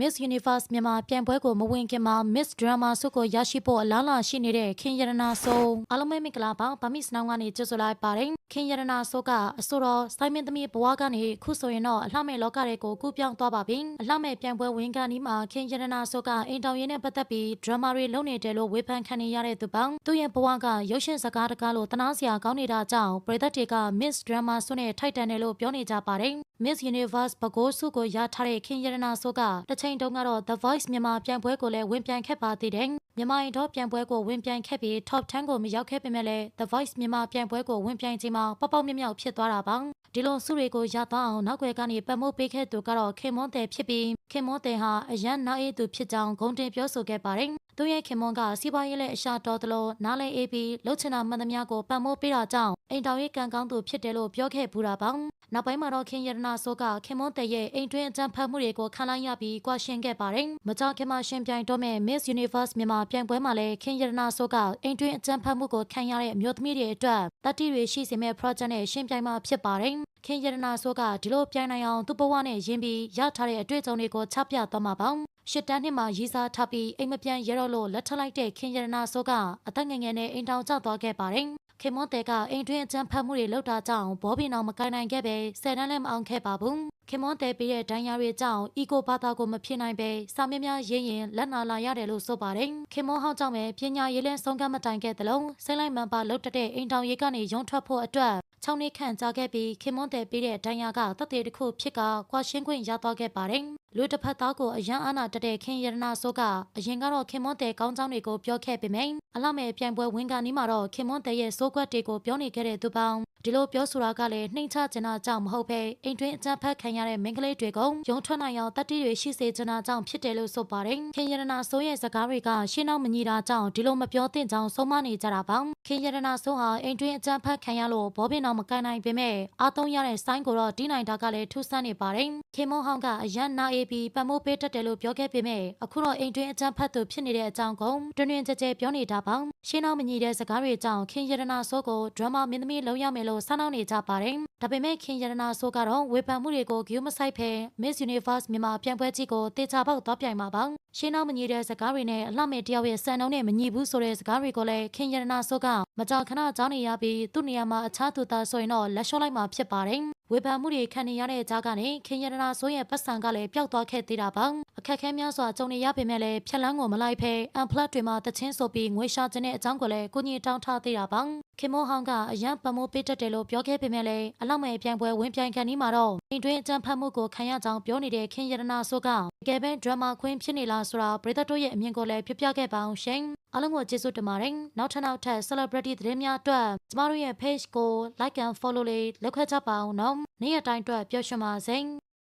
Miss Universe မြန်မာပြိုင်ပွဲကိုမဝင်ခင်မှာ Miss Drama ဆုကိုရရှိဖို့အလားအလာရှိနေတဲ့ခင်ရတနာဆိုအားလုံးပဲမင်္ဂလာပါဗမစ်စနောင်းကနေကြိုဆိုလိုက်ပါတယ်ခင်ရတနာဆိုကအဆိုတော်စိုင်းမင်းသမီးဘဝကနေခုဆိုရင်တော့အလှမဲ့လောကတွေကိုကူးပြောင်းသွားပါပြီအလှမဲ့ပြိုင်ပွဲဝင်ကနီးမှာခင်ရတနာဆိုကအိမ်တော်ရင်းနဲ့ပတ်သက်ပြီး drama တွေလုပ်နေတယ်လို့ဝေဖန်ခံနေရတဲ့သူပေါင်းသူ့ရဲ့ဘဝကရုပ်ရှင်စကားတကားလို့တနာစရာကောင်းနေတာကြောင့်ပရိသတ်တွေက Miss Drama ဆုနဲ့ထိုက်တန်တယ်လို့ပြောနေကြပါတယ် Miss Universe ဘကိုးဆုကိုရထားတဲ့ခင်ရတနာဆိုကတစ်ချိန်တုန်းကတော့ The Voice မြန်မာပြိုင်ပွဲကိုလည်းဝင်ပြိုင်ခဲ့ပါသေးတယ် မြန်မာရင်တော့ပြိုင်ပွဲကိုဝင်ပြိုင်ခဲ့ပြီး Top 10ကိုမရောက်ခဲ့ပေမဲ့လည်း The Voice မြန်မာပြိုင်ပွဲကိုဝင်ပြိုင်ချိန်မှာပေါက်ပေါက်မြက်မြက်ဖြစ်သွားတာပါဒီလိုဆုတွေကိုရသွားအောင်နောက်ွယ်ကနေပတ်မိုးပေးခဲ့သူကတော့ခင်မွန်းတယ်ဖြစ်ပြီးခင်မွန်းတယ်ဟာအရန်နားအေးသူဖြစ်ကြောင်းဂုဏ်တင်ပြောဆိုခဲ့ပါတယ်သူရဲ့ခင်မွန်းကစီးပွားရေးနဲ့အရှာတော်သလိုနားလဲအေးပြီးလှုပ်ချင်တာမှန်သမျှကိုပတ်မိုးပေးတာကြောင့်အိမ်တော်ရေးကံကောင်းသူဖြစ်တယ်လို့ပြောခဲ့ဘူးတာပါနောက်ပိုင်းမှာတော့ခင်ရတနာဆိုကခင်မွန်းတဲ့ရဲ့အိမ်တွင်းအကြံဖတ်မှုတွေကိုခံလိုက်ရပြီးကွာရှင်းခဲ့ပါတယ်။မကြောက်ခင်မှာရှင်ပြိုင်တော့မဲ့ Miss Universe မြန်မာပြိုင်ပွဲမှာလည်းခင်ရတနာဆိုကအိမ်တွင်းအကြံဖတ်မှုကိုခံရတဲ့အမျိုးသမီးတွေအတွက်တတိတွေရှိစေမဲ့ project နဲ့ရှင်ပြိုင်မှာဖြစ်ပါတယ်။ခင်ရတနာဆိုကဒီလိုပြိုင်နိုင်အောင်သူ့ဘဝနဲ့ရင်းပြီးရထားတဲ့အတွေ့အကြုံတွေကိုချပြသွားမှာပါ။ရှစ်တန်းနှစ်မှာရီစာထပ်ပြီးအိမ်မပြန်ရတော့လို့လက်ထပ်လိုက်တဲ့ခင်ရတနာဆိုကအသက်ငယ်ငယ်နဲ့အိမ်တောင်ကျသွားခဲ့ပါတယ်။ ခင်မွန်တဲကအိမ်တွင်းအကြမ်းဖက်မှုတွေလုပ်တာကြောင့်ဘောဘီနောင်မကိုင်းနိုင်ခဲ့ပဲဆယ်တန်းလည်းမအောင်ခဲ့ပါဘူးခင်မွန်တဲပေးတဲ့ဒဏ်ရာတွေကြောင့်အီကိုဘာသာကိုမဖြစ်နိုင်ပဲစာမများများရေးရင်လက်နာလာရတယ်လို့ဆိုပါတယ်ခင်မွန်ဟောင်းကြောင့်ပဲပညာရေးလဲဆုံးကမတိုင်ခဲ့သလုံးစိတ်လိုက်မှန်ပါလှုပ်တဲ့အိမ်တောင်ရေးကနေရုံထွက်ဖို့အတွက်ချောင်းနေခန့်ကြခဲ့ပြီးခင်မွန်တဲပေးတဲ့ဒဏ်ရာကတပ်သေးတစ်ခုဖြစ်ကကွာရှင်းခွင့်ရသွားခဲ့ပါတယ် လူတစ်ဖက်သားကိုအယံအာနာတက်တဲ့ခင်ရတနာဆိုကအရင်ကတော့ခင်မွန်တဲကောင်းကြောင်းတွေကိုပြောခဲ့ပေမယ့်အလှမဲ့ပြိုင်ပွဲဝင်ကနီးမှာတော့ခင်မွန်တဲရဲ့စိုးကွက်တွေကိုပြောနေခဲ့တဲ့သူပေါင်း ဒီလိုပြောဆိုတာကလည်းနှိမ်ချကျင်တာကြောင့်မဟုတ်ပဲအိမ်တွင်းအကြမ်းဖက်ခံရတဲ့မိန်းကလေးတွေကိုရုံထွက်နိုင်အောင်တတိတွေရှိစေချင်တာကြောင့်ဖြစ်တယ်လို့ဆိုပါတယ်ခင်ရတနာဆိုးရဲ့စကားတွေကရှင်းအောင်မညီတာကြောင့်ဒီလိုမပြောသင့်ကြောင်းဆုံးမနေကြတာပါခင်ရတနာဆိုးဟာအိမ်တွင်းအကြမ်းဖက်ခံရလို့ဘောပင်တော်မကန်နိုင်ပေမဲ့အားသုံးရတဲ့ဆိုင်းကိုတော့တီးနိုင်တာကလည်းထူးဆန်းနေပါတယ်ခင်မွန်ဟောင်းကအရန်နာအေးပြီးပတ်မိုးပေးတတ်တယ်လို့ပြောခဲ့ပေမဲ့အခုတော့အိမ်တွင်းအကြမ်းဖက်သူဖြစ်နေတဲ့အကြောင်းကိုတွင်တွင်ကြဲကြဲပြောနေတာပါ ရှင်းအောင်မညီတဲ့စကားတွေကြောင့်ခင်ရတနာဆိုးကိုဒရမာမင်းသမီးလုံးရမယ်လို့ဆန်းနှောင်းနေကြပါတယ်ဒါပေမဲ့ခင်ရတနာဆိုးကတော့ဝေဖန်မှုတွေကိုဂရုမစိုက်ဖဲ Miss Universe မြန်မာပြိုင်ပွဲကြီးကိုတေချာပေါက်သွားပြိုင်မှာပါရှင်းအောင်မညီတဲ့စကားတွေနဲ့အလှမဲ့တယောက်ရဲ့စံနှုန်းနဲ့မညီဘူးဆိုတဲ့စကားတွေကိုလည်းခင်ရတနာဆိုးကမကြာခဏကြောင်းနေရပြီးသူ့နေရာမှာအခြားသူသားဆိုရင်တော့လက်လျှော့လိုက်မှာဖြစ်ပါတယ် ဝေဖန်မှုတွေခံနေရတဲ့ကြားကနေခင်ရတနာဆိုးရဲ့ပတ်စံကလည်းပျောက်သွားခဲ့သေးတာပါအခက်ခဲများစွာကြုံနေရပေမဲ့လည်းဖြက်လန်းကိုမလိုက်ဖဲအန်ဖလတ်တွေမှာတချင်းဆိုပြီးငွေရှာခြင်းတဲ့အကြောင်းကိုလည်းကိုကြီးတောင်းထားသေးတာပါခင်မိုးဟောင်းကအရန်ပမိုးပေးတတ်တယ်လို့ပြောခဲ့ပေမဲ့လည်းအလောက်မဲ့ပြိုင်ပွဲဝင်ပြိုင်ခံဒီမှာတော့အိမ်တွင်းအကြံဖတ်မှုကိုခံရကြောင်းပြောနေတဲ့ခင်ရတနာဆိုးကတကယ်ပဲဒရမာခွင်းဖြစ်နေလားဆိုတာပရိသတ်တို့ရဲ့အမြင်ကိုလည်းပြပြခဲ့ပါအောင်ရှင် အားလုံးကိုကျေးဇူးတင်ပါတယ်နောက်ထပ်နောက်ထပ် celebrity သတင်းများအတွက်ကျမတို့ရဲ့ page ကို like and follow လေးလုပ်ခဲ့ကြပါအောင်နော်နေ့ရက်တိုင်းအတွက်ပျော်ရွှင်ပါစေ